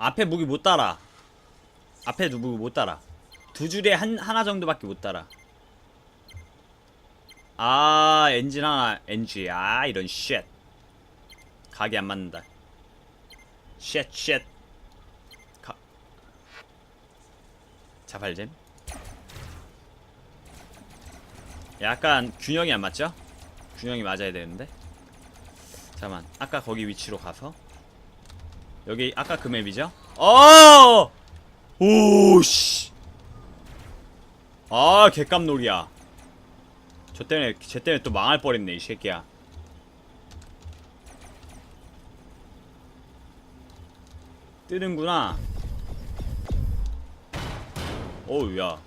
앞에 무기 못 달아. 앞에 무기 못 달아. 두 줄에 한 하나 정도밖에 못 달아. 아 엔진 하나 NG 아 이런 쉣 각이 안 맞는다. 쉣쉣 가 자발잼 약간 균형이 안 맞죠? 균형이 맞아야 되는데 잠깐만 아까 거기 위치로 가서 여기 아까 그 맵이죠? 어! 오씨 아 개깜놀이야 저 때문에 쟤 때문에 또 망할 뻔했네 이 새끼야 뜨는구나 어우 야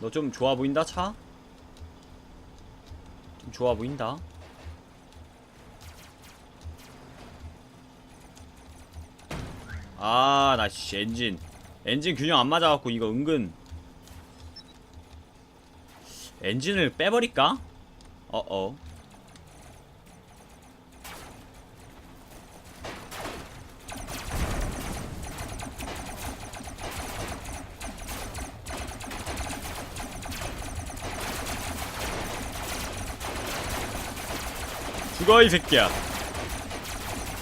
너 좀 좋아 보인다 차? 좀 좋아 보인다 아, 나 씨, 엔진. 엔진 균형 안 맞아갖고 이거 은근. 엔진을 빼버릴까? 어어. 죽어, 이 새끼야.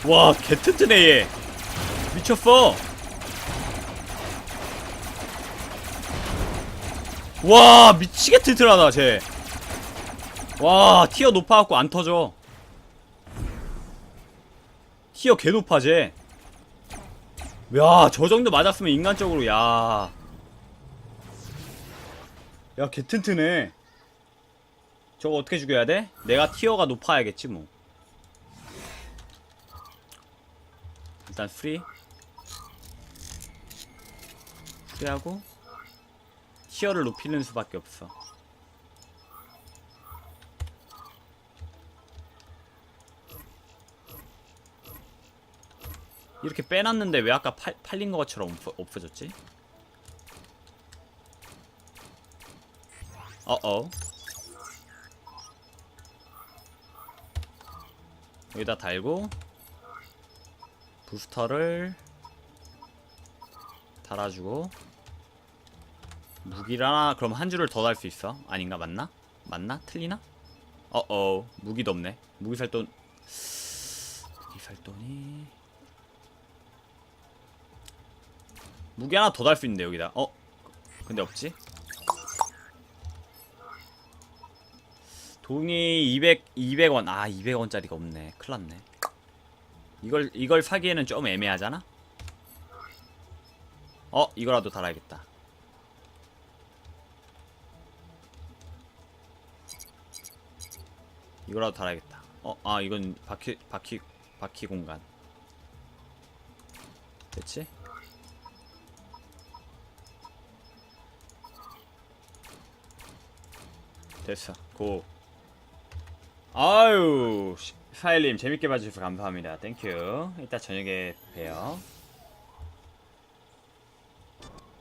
와, 개 튼튼해, 얘. 미쳤어. 와 미치게 튼튼하다 쟤. 와 티어 높아갖고 안 터져. 티어 개 높아 쟤. 야 저 정도 맞았으면 인간적으로 야. 야 개 튼튼해. 저거 어떻게 죽여야 돼? 내가 티어가 높아야겠지 뭐. 일단 프리. 프리하고 티어를 높이는 수밖에 없어. 이렇게 빼놨는데 왜 아까 팔, 팔린 것처럼 없어, 없어졌지? 어어 여기다 달고 부스터를 달아주고. 무기라 그럼 한 줄을 더 달 수 있어? 아닌가? 맞나? 맞나? 틀리나? 어어 무기도 없네. 무기 살 돈. 무기 살 돈이. 무기 하나 더 달 수 있는데 여기다. 어? 근데 없지? 돈이 200 200원. 아 200원짜리가 없네. 큰일났네. 이걸 이걸 사기에는 좀 애매하잖아 어 이거라도 달아야겠다. 이거라도 달아야겠다. 어 아 이건 바퀴 바퀴 바퀴 공간. 됐지? 됐어. 고. 아유 시- 사일님 재밌게 봐주셔서 감사합니다. 땡큐 이따 저녁에 봬요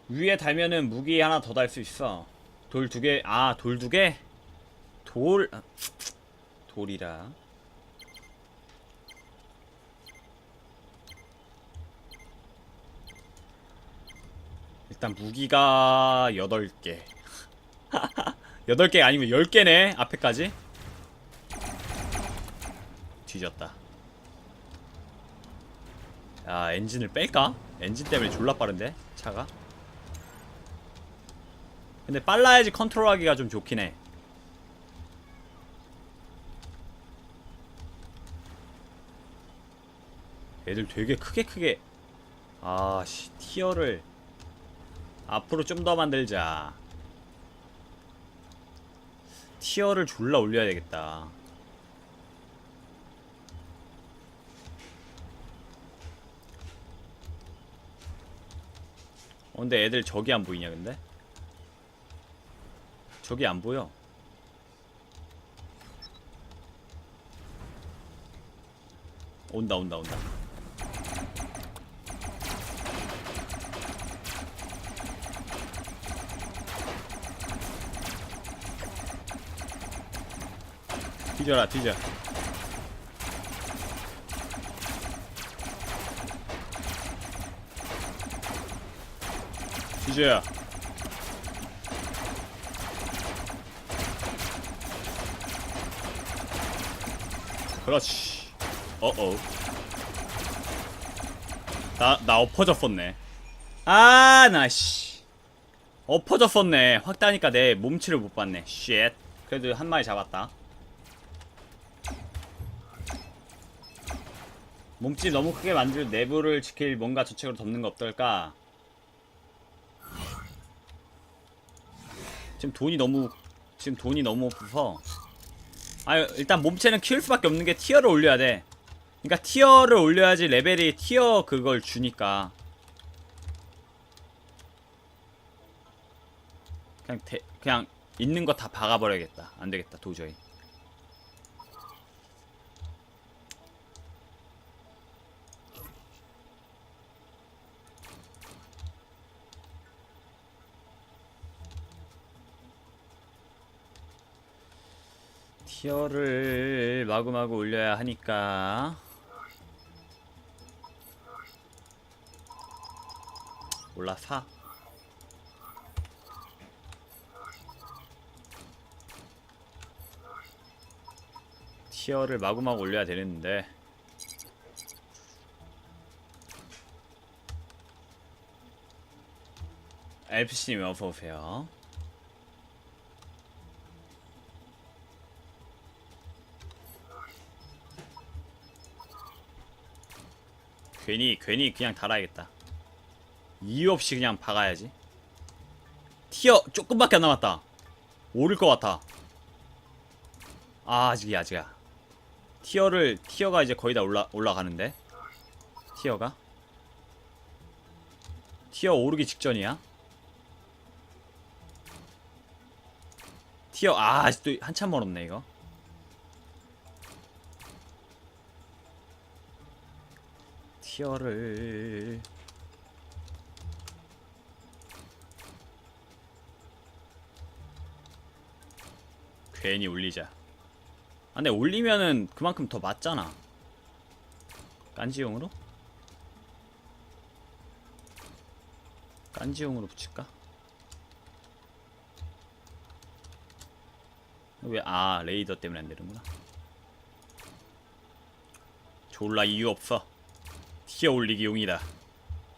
위에 달면은 무기 하나 더 달 수 있어. 돌 두 개, 아, 돌 두 개? 돌, 아, 돌이라. 일단 무기가 8개. 8개 아니면 10개네, 앞에까지. 뒤졌다. 야, 엔진을 뺄까? 엔진 때문에 졸라 빠른데, 차가? 근데 빨라야지 컨트롤하기가 좀 좋긴 해. 애들 되게 크게 크게 아씨 티어를 앞으로 좀 더 만들자. 티어를 졸라 올려야 되겠다. 어, 근데 애들 저기 안 보이냐 근데? 저기 안 보여. 온다 온다 온다. 뒤져라 뒤져. 지주야 그렇지 어어 나, 나 엎어졌었네 아, 나, 씨. 엎어졌었네. 확 따니까 내 몸치를 못 봤네. 쉣. 그래도 한 마리 잡았다. 몸집 너무 크게 만들 내부를 지킬 뭔가 조책으로 덮는 거 없떨까? 지금 돈이 너무 지금 돈이 너무 없어서 아 일단 몸체는 키울 수밖에 없는 게 티어를 올려야 돼. 그러니까 티어를 올려야지 레벨이 티어 그걸 주니까. 그냥 대, 그냥 있는 거 다 박아버려야겠다. 안 되겠다 도저히. 티어를 마구마구 올려야 하니까. 몰라 사. 티어를 마구마구 올려야 되는데. 엘프씨님 어서오세요 괜히 괜히 그냥 달아야겠다. 이유 없이 그냥 박아야지. 티어 조금밖에 안 남았다. 오를 것 같아. 아 아직이야 아직이야. 티어를 티어가 이제 거의 다 올라 올라가는데? 티어가? 티어 오르기 직전이야? 티어 아 아직도 한참 멀었네 이거 티어를 괜히 올리자 아 근데 올리면은 그만큼 더 맞잖아 깐지용으로? 깐지용으로 붙일까? 왜, 아, 레이더 때문에 안 되는구나. 졸라 이유 없어. 티어 올리기 용이다.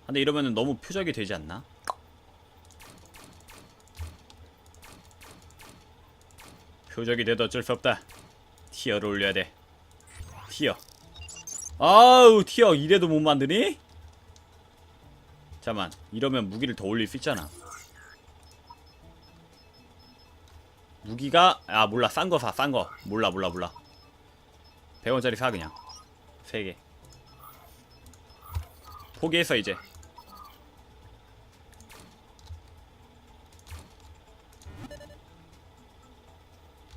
근데 이러면은 너무 표적이 되지 않나? 표적이 돼도 어쩔 수 없다. 티어를 올려야 돼. 티어. 아우 티어 이래도 못 만드니? 잠만 이러면 무기를 더 올릴 수 있잖아. 무기가 아 몰라 싼 거 사 싼 거 몰라 몰라 몰라 100원짜리 사 그냥 3개 포기했어 이제.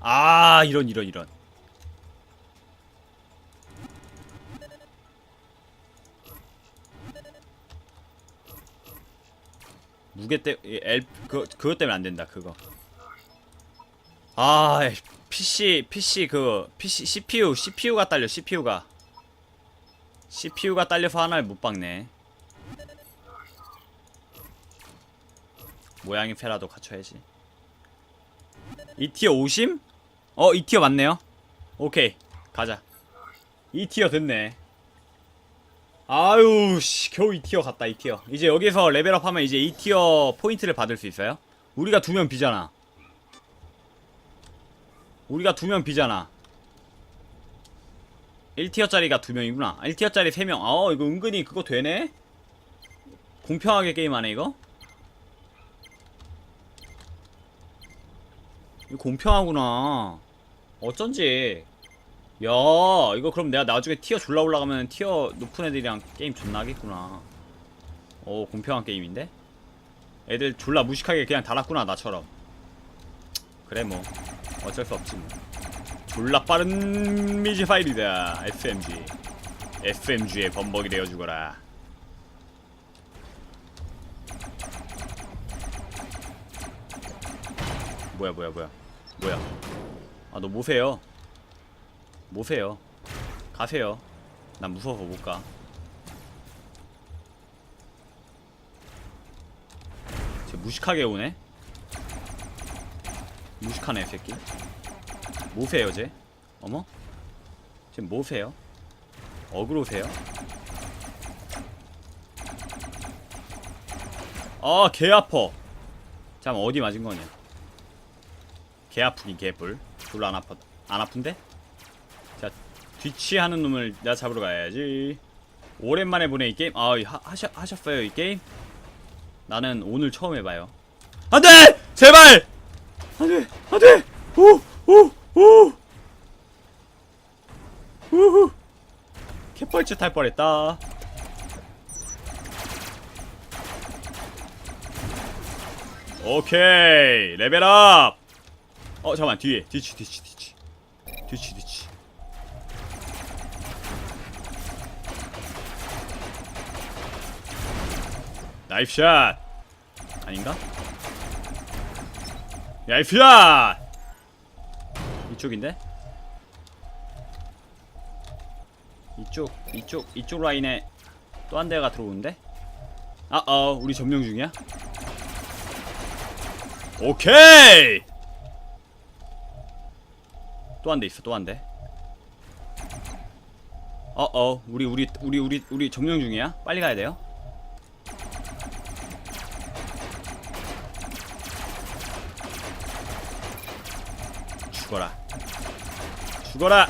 아 이런 이런 이런. 무게 때엘 그 그것 때문에 안 된다 그거. 아 PC PC 그 PC CPU CPU가 딸려 CPU가 CPU가 딸려서 하나를 못 박네 모양이 페라도 갖춰야지 이 티어 오심? 어, 이 티어 맞네요. 오케이, 가자. 이 티어 됐네. 아유, 씨, 겨우 이 티어 갔다, 이 티어. 이제 여기서 레벨업 하면 이제 이 티어 포인트를 받을 수 있어요? 우리가 두 명 비잖아. 우리가 두 명 비잖아. 1티어짜리가 두 명이구나. 1티어짜리 세 명. 어, 이거 은근히 그거 되네? 공평하게 게임하네, 이거? 이거 공평하구나. 어쩐지. 야, 이거 그럼 내가 나중에 티어 졸라 올라가면 티어 높은 애들이랑 게임 존나 하겠구나. 오, 공평한 게임인데? 애들 졸라 무식하게 그냥 달았구나, 나처럼. 그래, 뭐. 어쩔 수 없지, 뭐. 졸라 빠른 미지 파일이다, SMG. SMG의 범벅이 되어 죽어라. 뭐야, 뭐야, 뭐야. 뭐야? 아, 너 뭐세요? 뭐세요? 가세요. 난 무서워서 못 가. 쟤 무식하게 오네 무식하네 이 새끼 뭐세요 쟤? 어머? 쟤 뭐세요? 어그로세요? 아, 개 아파. 잠 어디 맞은 거냐? 개 아프긴 개뿔. 별로 안 아파. 안 아픈데? 자, 뒤치하는 놈을 내가 잡으러 가야지. 오랜만에 보네 이 게임. 아, 하, 하셔, 하셨어요 이 게임? 나는 오늘 처음 해봐요. 안돼! 제발! 안돼! 안돼! 오! 오! 오! 우후! 개뻘짓 할 뻔했다. 오케이 레벨업 어 잠깐만 뒤에 뒤치 뒤치 뒤치 뒤치 뒤치 나이프샷 아닌가? 나이프샷 이쪽인데? 이쪽 이쪽 이쪽 라인에 또 한 대가 들어오는데? 아어 우리 점령 중이야? 오케이 또 한 대 있어 또 한 대. 어어 우리 우리 우리 우리 우리 점령 중이야 빨리 가야 돼요 죽어라.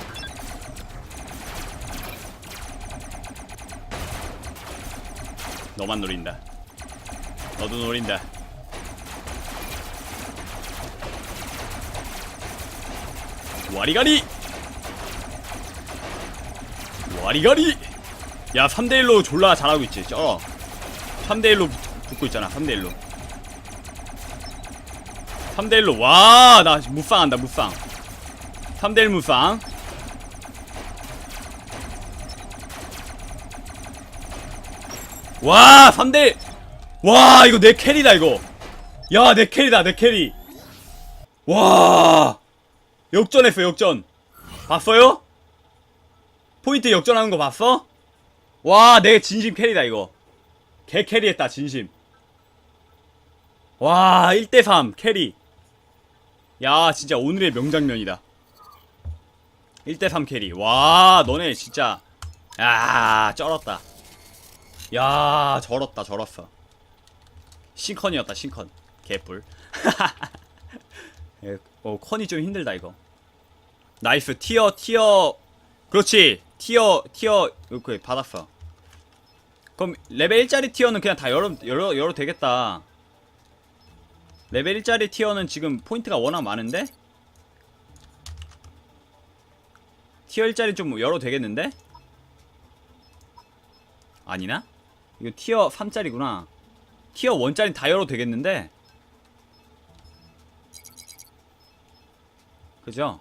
너만 노린다. 너도 노린다. 와리가리! 와리가리! 야 3대1로 졸라 잘하고 있지 쩔어. 3대1로 붙고 있잖아 3대1로. 3대1로 와 나 무쌍한다 무쌍 3대1 무쌍. 와 3대 와 이거 내 캐리다 이거. 야 내 캐리다 내 캐리. 와 역전했어 역전. 봤어요? 포인트 역전하는 거 봤어? 와 내 진심 캐리다 이거. 개 캐리했다 진심. 와 1대3 캐리. 야 진짜 오늘의 명장면이다 1대3 캐리. 와 너네 진짜. 야 쩔었다. 야 절었다 절었어. 싱컨이었다 싱컨. 개뿔. 예, 어, 컨이 좀 힘들다 이거. 나이스 티어 티어. 그렇지 티어 티어. 이렇게 받았어. 그럼 레벨 1짜리 티어는 그냥 다 열어 열어 열어 되겠다. 레벨 1짜리 티어는 지금 포인트가 워낙 많은데 티어 1짜리 좀 열어 되겠는데? 아니나? 이거 티어 3짜리구나. 티어 1짜리 다 열어 되겠는데? 그죠?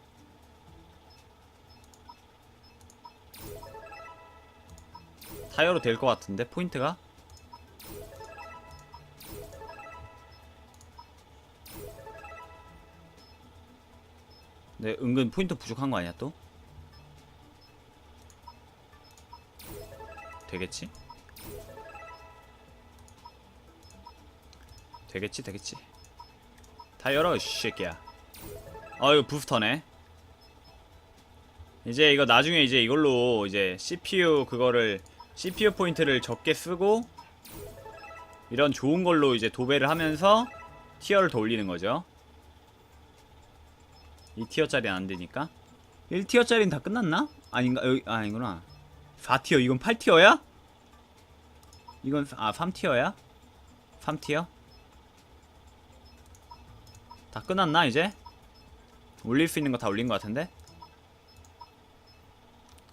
타이어로 될것 같은데 포인트가? 네 은근 포인트 부족한 거 아니야 또? 되겠지? 되겠지 되겠지 다 열어 이 새끼야 어 이거 부스터네 이제 이거 나중에 이제 이걸로 이제 CPU 그거를 CPU 포인트를 적게 쓰고 이런 좋은 걸로 이제 도배를 하면서 티어를 더 올리는 거죠 이 티어짜리 안 되니까 1티어짜리는 다 끝났나? 아닌가? 여기 아, 아니구나 4티어 이건 8티어야? 이건 아 3티어야? 3티어? 다 끝났나 이제? 올릴 수 있는 거 다 올린 것 같은데?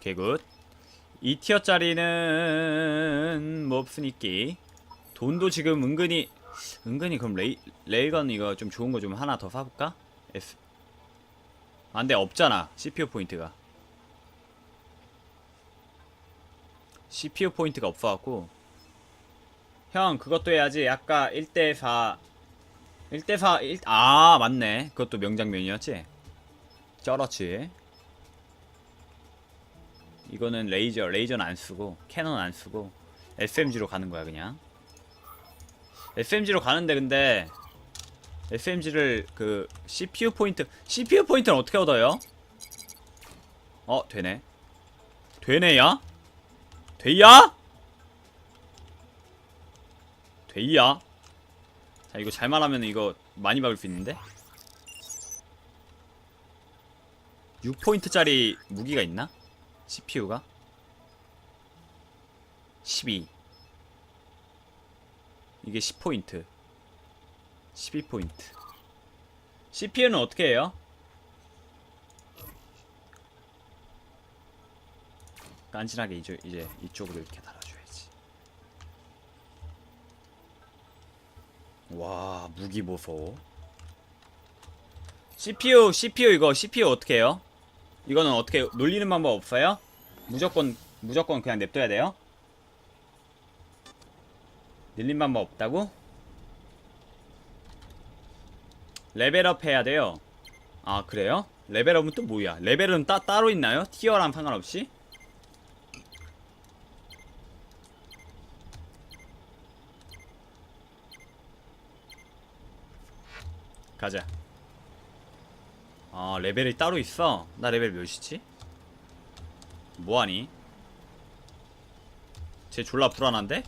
개굿 2티어짜리는 뭐 없으니까 돈도 지금 은근히 은근히 그럼 레이, 레이건 이거 좀 좋은 거 좀 하나 더 사볼까? S 아 근데 없잖아 CPU 포인트가 CPU 포인트가 없어갖고 형 그것도 해야지. 아까 1대4 1대4 1... 아 맞네. 그것도 명장면이었지? 쩔었지. 이거는 레이저 레이저는 안 쓰고 캐논 안 쓰고 SMG로 가는 거야 그냥. SMG로 가는데 근데 SMG를 그 CPU 포인트 CPU 포인트는 어떻게 얻어요? 어 되네. 되네 야? 돼야? 돼야? 자 이거 잘만 하면 이거 많이 박을 수 있는데 6포인트짜리 무기가 있나? CPU가? 12 이게 10포인트 12포인트 CPU는 어떻게 해요? 깐진하게 이제, 이제 이쪽으로 이렇게 달아줘야지 와 무기 보소 CPU CPU 이거 CPU 어떻게 해요? 이거는 어떻게 놀리는 방법 없어요? 무조건 무조건 그냥 냅둬야 돼요? 늘린 방법 없다고? 레벨업 해야 돼요. 아 그래요? 레벨업은 또 뭐야? 레벨은 따, 따로 있나요? 티어랑 상관없이? 가자. 아 레벨이 따로 있어? 나 레벨 몇이지? 뭐하니? 쟤 졸라 불안한데?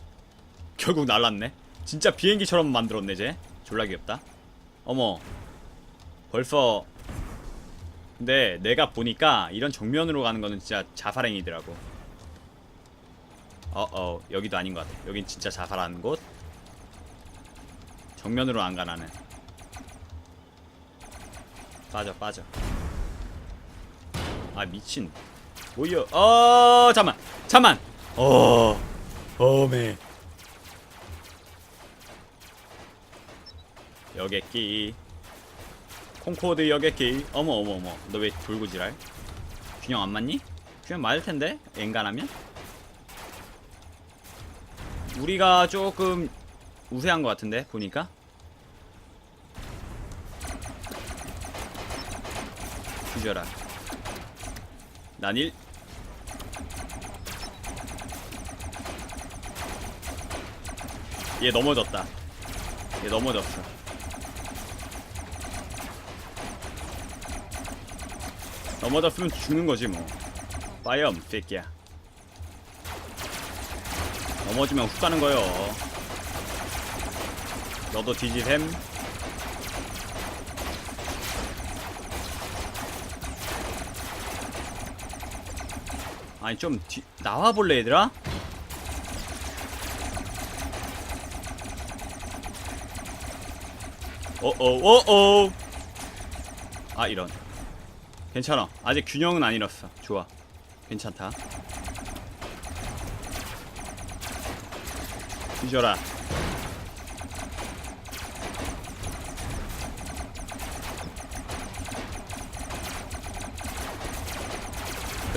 결국 날랐네 진짜 비행기처럼 만들었네 쟤 졸라 귀엽다 어머 벌써 근데 내가 보니까 이런 정면으로 가는 거는 진짜 자살행위더라고 어어 여기도 아닌 것 같아 여긴 진짜 자살하는 곳 정면으로 안 가나는 빠져 빠져. 아 미친. 뭐야 어 잠만 잠만. 어 어메. 여객기. 콩코드 여객기. 어머 어머 어머. 너 왜 돌고 지랄? 균형 안 맞니? 균형 맞을 텐데 엔간하면? 우리가 조금 우세한 것 같은데 보니까 뒤져라. 난 1... 얘 넘어졌다. 얘 넘어졌어. 넘어졌으면 죽는 거지 뭐. 빠염 새끼야. 넘어지면 훅 가는 거요. 너도 뒤지셈 아니 좀 뒤, 나와볼래 얘들아? 어어 어어. 아 이런. 괜찮아. 아직 균형은 안 잃었어. 좋아. 괜찮다. 뒤져라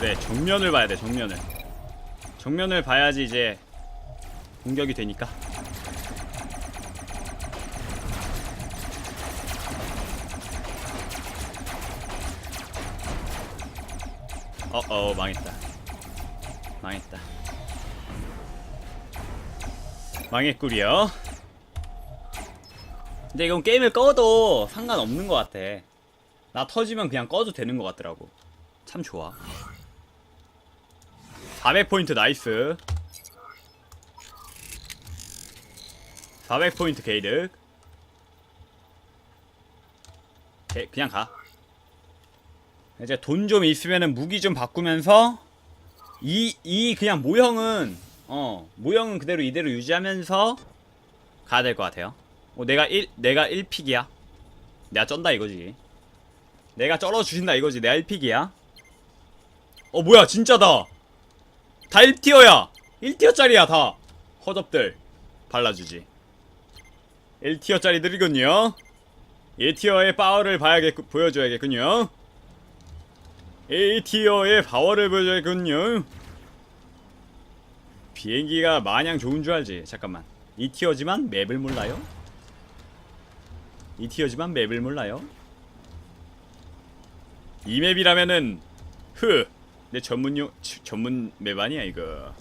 그래 정면을 봐야 돼 정면을. 정면을 봐야지 이제 공격이 되니까. 어어 망했다. 망했다. 망했구려. 근데 이건 게임을 꺼도 상관없는 것 같아. 나 터지면 그냥 꺼도 되는 것 같더라고. 참 좋아 400포인트 나이스. 400포인트 게이득. 게, 그냥 가. 이제 돈 좀 있으면은 무기 좀 바꾸면서 이, 이 그냥 모형은 어 모형은 그대로 이대로 유지하면서 가야 될 것 같아요. 어, 내가 1 내가 1픽이야. 내가 쩐다 이거지. 내가 쩔어 주신다 이거지. 내가 1픽이야. 어 뭐야 진짜다 다 1티어야 1티어짜리야 다. 허접들 발라주지. 1티어짜리들이군요. 1티어의 파워를 봐야겠 보여줘야겠군요. 1티어의 파워를 보여줘야겠군요. 비행기가 마냥 좋은 줄 알지? 잠깐만. 2티어지만 맵을 몰라요? 2티어지만 맵을 몰라요? 이 맵이라면은 흐 내 전문용 전문 맵 아니야 이거